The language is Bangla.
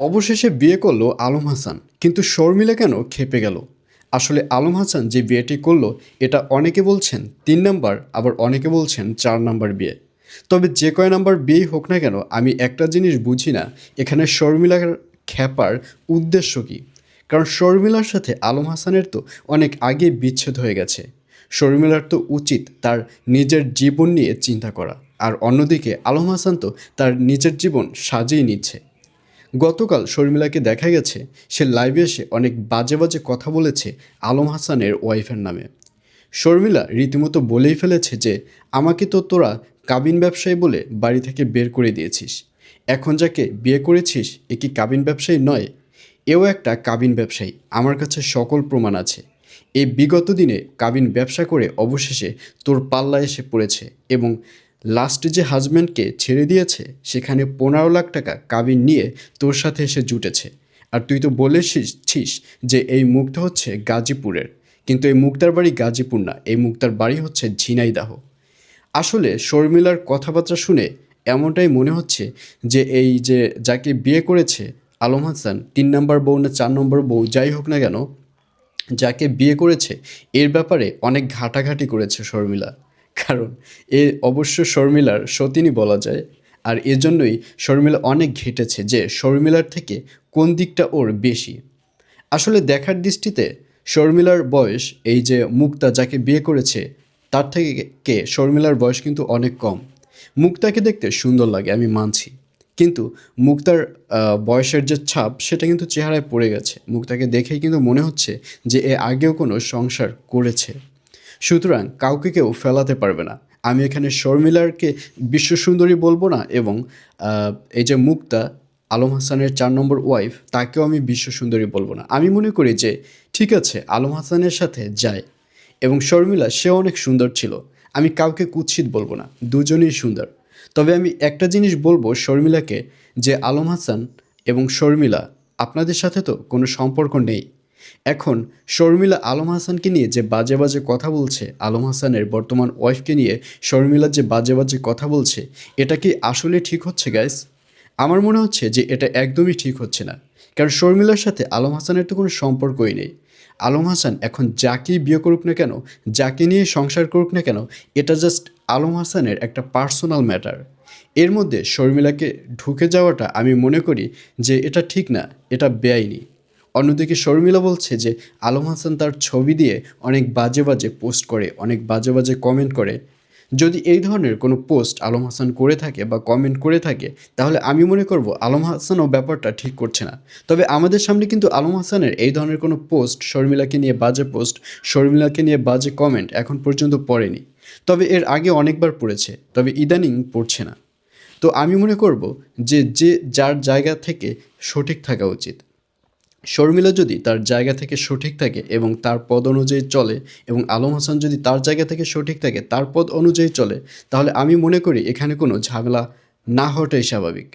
অবশেষে বিয়ে করল আলম হাসান। কিন্তু শর্মিলা কেন খেপে গেল? আসলে আলম হাসান যে বিয়েটি করল, এটা অনেকে বলছেন তিন নাম্বার, আবার অনেকে বলছেন চার নাম্বার বিয়ে। তবে যে কয় নাম্বার বিয়েই হোক না কেন, আমি একটা জিনিস বুঝি না, এখানে শর্মিলার খ্যাপার উদ্দেশ্য কী? কারণ শর্মিলার সাথে আলম হাসানের তো অনেক আগে বিচ্ছেদ হয়ে গেছে। শর্মিলার তো উচিত তার নিজের জীবন নিয়ে চিন্তা করা। আর অন্যদিকে আলম হাসান তো তার নিজের জীবন সাজিয়ে নিচ্ছে। গতকাল শর্মিলাকে দেখা গেছে, সে লাইভে এসে অনেক বাজে বাজে কথা বলেছে আলম হাসানের ওয়াইফের নামে। শর্মিলা রীতিমতো বলেই ফেলেছে যে, আমাকে তো তোরা কাবিন ব্যবসায়ী বলে বাড়ি থেকে বের করে দিয়েছিস। এখন যাকে বিয়ে করেছিস, এ কি কাবিন ব্যবসায়ী নয়? এও একটা কাবিন ব্যবসায়ী, আমার কাছে সকল প্রমাণ আছে। এই বিগত দিনে কাবিন ব্যবসা করে অবশেষে তোর পাল্লা এসে পড়েছে এবং লাস্টে যে হাজব্যান্ডকে ছেড়ে দিয়েছে, সেখানে পনেরো লাখ টাকা কাবিন নিয়ে তোর সাথে এসে জুটেছে। আর তুই তো বলেছিস যে এই মুখটা হচ্ছে গাজীপুরের। কিন্তু এই মুক্তার বাড়ি গাজীপুর না, এই মুক্তার বাড়ি হচ্ছে ঝিনাইদাহ। আসলে শর্মিলার কথাবার্তা শুনে এমনটাই মনে হচ্ছে যে এই যে যাকে বিয়ে করেছে আলম হাসান, তিন নম্বর বউ না চার নম্বর বউ, যাই হোক না কেন, যাকে বিয়ে করেছে, এর ব্যাপারে অনেক ঘাটাঘাটি করেছে শর্মিলা। কারণ এ অবশ্য শর্মিলার সতীনই বলা যায়। আর এজন্যই শর্মিলা অনেক ঘেটেছে যে শর্মিলার থেকে কোন দিকটা ওর বেশি। আসলে দেখার দৃষ্টিতে শর্মিলার বয়স, এই যে মুক্তা যাকে বিয়ে করেছে, তার থেকে কে শর্মিলার বয়স কিন্তু অনেক কম। মুক্তাকে দেখতে সুন্দর লাগে, আমি মানছি। কিন্তু মুক্তার বয়সের যে ছাপ, সেটা কিন্তু চেহারায় পড়ে গেছে। মুক্তাকে দেখেই কিন্তু মনে হচ্ছে যে এ আগেও কোনো সংসার করেছে। সুতরাং কাউকে কেউ ফেলাতে পারবে না। আমি এখানে শর্মিলারকে বিশ্ব সুন্দরী বলব না এবং এই যে মুক্তা, আলম হাসানের চার নম্বর ওয়াইফ তাকেও আমি বিশ্ব সুন্দরী বলব না। আমি মনে করি যে, ঠিক আছে, আলম হাসানের সাথে যায় এবং শর্মিলা সে অনেক সুন্দর ছিল। আমি কাউকে কুৎসিত বলব না, দুজনেই সুন্দর। তবে আমি একটা জিনিস বলব শর্মিলাকে, যে আলম হাসান এবং শর্মিলা, আপনাদের সাথে তো কোনো সম্পর্ক নেই। এখন শর্মিলা আলম হাসানকে নিয়ে যে বাজে বাজে কথা বলছে, আলম হাসানের বর্তমান ওয়াইফকে নিয়ে শর্মিলা যে বাজে বাজে কথা বলছে, এটা কি আসলে ঠিক হচ্ছে গাইস আমার মনে হচ্ছে যে এটা একদমই ঠিক হচ্ছে না। কারণ শর্মিলার সাথে আলম হাসানের তো কোনো সম্পর্কই নেই। আলম হাসান এখন যাকেই বিয়ে করুক না কেন, যাকে নিয়ে সংসার করুক না কেন, এটা জাস্ট আলম হাসানের একটা পার্সোনাল ম্যাটার এর মধ্যে শর্মিলাকে ঢুকে যাওয়াটা আমি মনে করি যে এটা ঠিক না, এটা বেআইনি। অন্যদিকে শর্মিলা বলছে যে, আলম হাসান তার ছবি দিয়ে অনেক বাজে বাজে পোস্ট করে, অনেক বাজে বাজে কমেন্ট করে। যদি এই ধরনের কোনো পোস্ট আলম হাসান করে থাকে বা কমেন্ট করে থাকে, তাহলে আমি মনে করব আলম হাসানও ব্যাপারটা ঠিক করছে না। তবে আমাদের সামনে কিন্তু আলম হাসানের এই ধরনের কোনো পোস্ট শর্মিলাকে নিয়ে বাজে পোস্ট শর্মিলাকে নিয়ে বাজে কমেন্ট এখন পর্যন্ত পড়েনি। তবে এর আগে অনেকবার পড়েছে, তবে ইদানিং পড়ছে না। তো আমি মনে করব যে যে যার জায়গা থেকে সঠিক থাকা উচিত শর্মিলা যদি তার জায়গা থেকে সঠিক থাকে এবং তার পদ অনুযায়ী চলে এবং আলম হাসান যদি তার জায়গা থেকে সঠিক থাকে, তার পদ অনুযায়ী চলে, তাহলে আমি মনে করি এখানে কোনো ঝামেলা না হওয়াটাই স্বাভাবিক।